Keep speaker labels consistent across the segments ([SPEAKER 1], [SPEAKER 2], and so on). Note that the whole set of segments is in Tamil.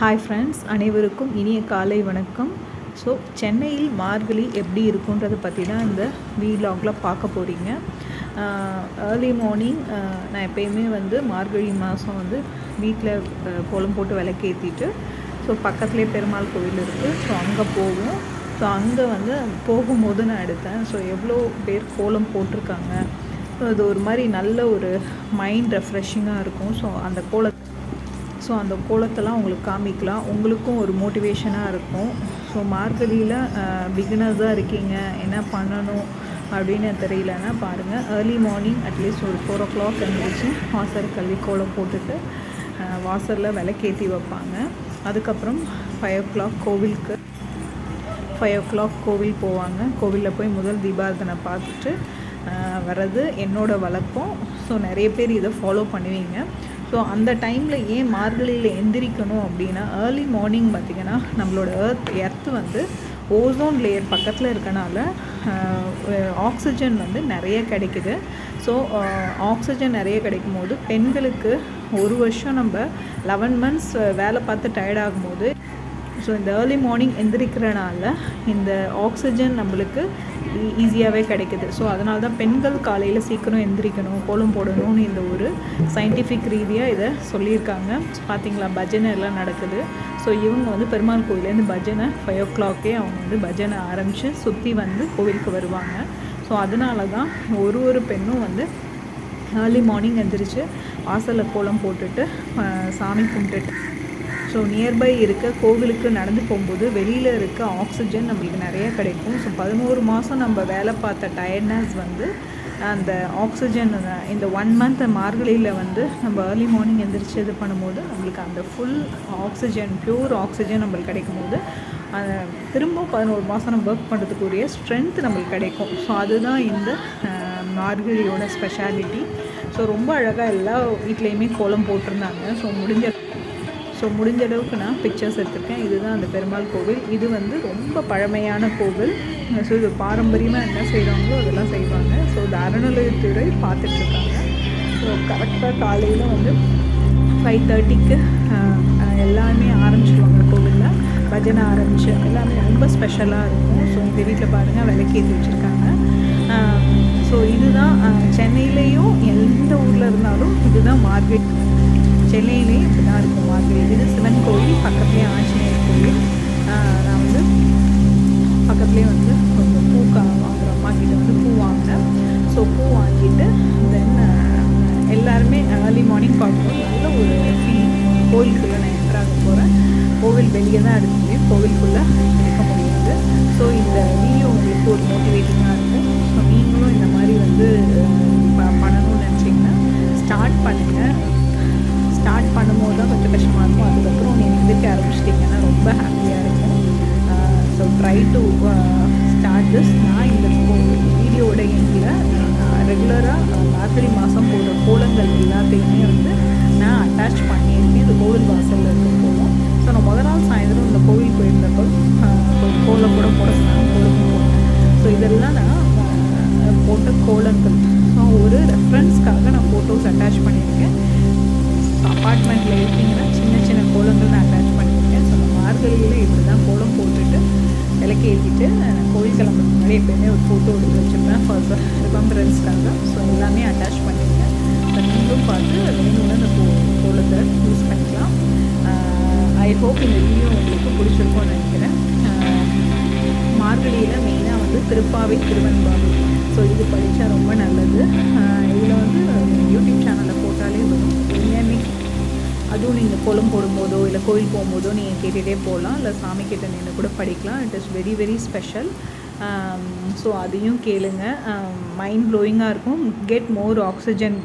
[SPEAKER 1] ஹாய் ஃப்ரெண்ட்ஸ் அனைவருக்கும் இனிய காலை வணக்கம். ஸோ சென்னையில் மார்கழி எப்படி இருக்குன்றதை பற்றி தான் இந்த வீலாகில் பார்க்க போகிறீங்க ஏர்லி மார்னிங் நான் எப்பயுமே வந்து மார்கழி மாதம் வந்து வீட்டில் கோலம் போட்டு விளக்கேற்றிட்டு ஸோ பக்கத்துலேயே பெருமாள் கோவில் இருக்குது ஸோ அங்கே போவோம். ஸோ அங்கே வந்து போகும்போது நான் எடுத்தேன். ஸோ எவ்வளோ பேர் கோலம் போட்டிருக்காங்க. ஸோ அது ஒரு மாதிரி நல்ல ஒரு மைண்ட் ரெஃப்ரெஷிங்காக இருக்கும். ஸோ அந்த கோலத்தை ஸோ அந்த கோலத்தெல்லாம் உங்களுக்கு காமிக்கலாம். உங்களுக்கும் ஒரு மோட்டிவேஷனாக இருக்கும். ஸோ மார்கழியில் பிகினர்ஸாக இருக்கீங்க. என்ன பண்ணணும் அப்படின்னு தெரியலன்னா பாருங்கள் ஏர்லி மார்னிங் அட்லீஸ்ட் ஒரு ஃபோர் ஓ கிளாக் எழுந்திரிச்சு வாசல் கல்வி கோலம் போட்டுட்டு வாசலில் விளக்கேற்றி வைப்பாங்க. அதுக்கப்புறம் ஃபைவ் ஓ கிளாக் கோவிலுக்கு ஃபைவ் ஓ கிளாக் கோவில் போவாங்க. கோவிலில் போய் முதல் தீபாரதனை பார்த்துட்டு வர்றது என்னோடய வழக்கம். ஸோ நிறைய பேர் இதை ஃபாலோ பண்ணுவீங்க. ஸோ அந்த டைமில் ஏன் மார்கழியில் எந்திரிக்கணும் அப்படின்னா ஏர்லி மார்னிங் பார்த்திங்கன்னா நம்மளோட எர்த் எர்த்து வந்து ஓசோன் லேயர் பக்கத்தில் இருக்கனால ஆக்சிஜன் வந்து நிறைய கிடைக்குது. ஸோ ஆக்சிஜன் நிறைய கிடைக்கும் போது பெண்களுக்கு ஒரு வருஷம் நம்ம லெவன் மந்த்ஸ் வேலை பார்த்து டயர்ட் ஆகும்போது ஸோ இந்த ஏர்லி மார்னிங் எந்திரிக்கிறனால இந்த ஆக்சிஜன் நம்மளுக்கு ஈஸியாகவே கிடைக்குது. ஸோ அதனால தான் பெண்கள் காலையில் சீக்கிரம் எந்திரிக்கணும் கோலம் போடணும்னு இந்த ஒரு சயின்டிஃபிக் ரீதியாக இதை சொல்லியிருக்காங்க. பார்த்தீங்களா பஜனை எல்லாம் நடக்குது. ஸோ இவங்க வந்து பெருமாள் கோயிலேருந்து பஜனை ஃபைவ் ஓ கிளாக்கே அவங்க வந்து பஜனை ஆரம்பித்து சுற்றி வந்து கோவிலுக்கு வருவாங்க. ஸோ அதனால தான் ஒரு ஒரு பெண்ணும் வந்து ஏர்லி மார்னிங் எந்திரிச்சு வாசலில் கோலம் போட்டுட்டு சாமி கும்பிட்டுட்டு ஸோ நியர்பை இருக்க கோவிலுக்கு நடந்து போகும்போது வெளியில் இருக்க ஆக்சிஜன் நம்மளுக்கு நிறைய கிடைக்கும். ஸோ பதினோரு மாதம் நம்ம வேலை பார்த்த டயர்ட்னஸ் வந்து அந்த ஆக்சிஜன் இந்த ஒன் மந்த் மார்கழியில் வந்து நம்ம ஏர்லி மார்னிங் எந்திரிச்சு இது பண்ணும்போது நம்மளுக்கு அந்த ஃபுல் ஆக்சிஜன் ப்யூர் ஆக்சிஜன் நம்மளுக்கு கிடைக்கும் போது திரும்ப பதினோரு மாதம் நம்ம ஒர்க் பண்ணுறதுக்குரிய ஸ்ட்ரென்த் நம்மளுக்கு கிடைக்கும். ஸோ அதுதான் இந்த மார்கழியோட ஸ்பெஷாலிட்டி ஸோ ரொம்ப அழகாக எல்லா வீட்லேயுமே கோலம் போட்டிருந்தாங்க. ஸோ முடிஞ்ச ஸோ முடிஞ்ச அளவுக்கு நான் பிக்சர்ஸ் எடுத்திருக்கேன். இதுதான் அந்த பெருமாள் கோவில். இது வந்து ரொம்ப பழமையான கோவில். ஸோ இது பாரம்பரியமாக என்ன செய்கிறாங்களோ அதெல்லாம் செய்வாங்க. ஸோ இந்த அறநிலையத்துறை பார்த்துட்ருக்காங்க. ஸோ கரெக்டாக காலையில் வந்து ஃபைவ் தேர்ட்டிக்கு எல்லாமே ஆரம்பிச்சிடுவாங்க கோவிலில். பஜனை ஆரம்பிச்சு எல்லாமே ரொம்ப ஸ்பெஷலாக இருக்கும். ஸோ இந்த வீட்டில் பாருங்கள் விளக்கேற்றி வச்சுருக்காங்க. ஸோ இதுதான் சென்னையிலையும் எந்த ஊரில் இருந்தாலும் இதுதான் மார்க்கெட். சென்னையிலேயும் இப்படி தான் இருக்கும் பார்க்கும்போது நல்ல ஒரு ஃபீல் கோவிலுக்குள்ளே நான் என்ட்ராக போகிறேன் கோவில் வெளியே தான் எடுத்துமே கோவிலுக்குள்ளே இருக்க முடியாது. ஸோ இந்த வீடியோ உங்களுக்கு ஒரு மோட்டிவேட்டிங்காக இருக்கும் ஸோ நீங்களும் இந்த மாதிரி வந்து பண்ணணும்னு நினச்சிங்கன்னா ஸ்டார்ட் பண்ணுங்கள் ஸ்டார்ட் பண்ணும்போது தான் கொஞ்சம் கஷ்டமாக இருக்கும். அதுக்கப்புறம் நீங்கள் எந்திரிக்க ஆரம்பிச்சிட்டிங்கன்னா ரொம்ப ஹாப்பியாக இருக்கும். So try to start this நான் இந்த வீடியோட எண்டில் ரெகுலராக மார்கழி மாதம் போடுற கோலங்கள் எல்லாத்தையுமே அட்டாச் பண்ணியிருக்கேன் இது கோவில் வாசலில் இருக்க போவோம் ஸோ நான் முதல் நாள் சாயந்தரம் இந்த கோவில் போயிருந்தப்போ கோலம் கூட போட சொன்னாங்க கோலமும் போட்டேன் ஸோ இதெல்லாம் நான் போட்ட கோலங்கள். ஸோ ஒரு ரெஃபரன்ஸ்க்காக நான் ஃபோட்டோஸ் அட்டாச் பண்ணியிருக்கேன். அப்பார்ட்மெண்ட்டில் இருக்கீங்கன்னா சின்ன சின்ன கோலங்கள் நான் அட்டாச் பண்ணியிருக்கேன். ஸோ மார்கழியில் இப்படி தான் கோலம் போட்டுட்டு விலைக்கு ஏற்றிட்டு கோயில் கிளம்புறதுக்கு முன்னாடி எப்போயுமே ஒரு ஃபோட்டோ எடுத்து வச்சுருப்பேன் ஃபார் ரிமம்பரன்ஸ்க்காக ஸோ எல்லாமே அட்டாச் பண்ணியிருக்கேன். நீங்களும் பார்த்து வேணும்னு அந்த கோ யூஸ் பண்ணிக்கலாம் ஐ ஹோப் இந்த வீடியோ உங்களுக்கு பிடிச்சிருக்கும்னு நினைக்கிறேன். மார்கழியில் மெயினாக வந்து திருப்பாவை திருவன்பாவை ஸோ இது படித்தா ரொம்ப நல்லது. இதில் வந்து யூடியூப் சேனலில் போட்டாலே வரும். எல்லாமே அதுவும் நீங்கள் கோலம் போடும்போதோ இல்லை கோயில் போகும்போதோ நீங்கள் கேட்டுகிட்டே போகலாம். இல்லை சாமி கிட்ட நின்று கூட படிக்கலாம். It is very very special Um, so அதையும் கேளுங்க. Um, மைண்ட் ப்ளோயிங்காக இருக்கும். Get more oxygen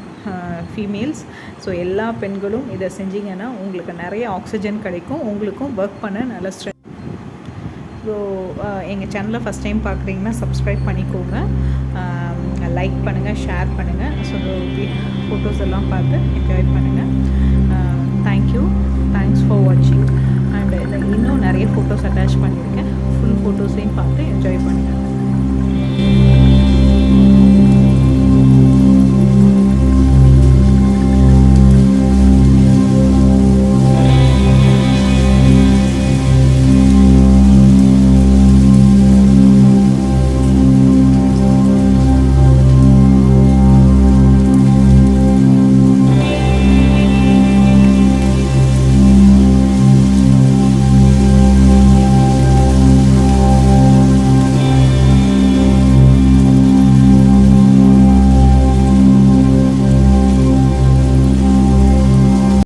[SPEAKER 1] females so எல்லா பெண்களும் இதை செஞ்சிங்கன்னா உங்களுக்கு நிறைய ஆக்சிஜன் கிடைக்கும். உங்களுக்கும் ஒர்க் பண்ண நல்ல ஸ்ட்ரென்த் ஸோ எங்கள் சேனலை ஃபஸ்ட் டைம் பார்க்குறீங்கன்னா சப்ஸ்கிரைப் பண்ணிக்கோங்க. லைக் பண்ணுங்கள் ஷேர் பண்ணுங்கள் ஸோ ஃபோட்டோஸ் எல்லாம் பார்த்து என்ஜாய் பண்ணுங்கள் தேங்க்யூ தேங்க்ஸ் ஃபார் வாட்சிங் அண்ட் இன்னும் நிறைய ஃபோட்டோஸ் அட்டாச் பண்ணியிருக்கேன். ஃபோட்டோஸையும் பார்த்து என்ஜாய் பண்ணுங்கள்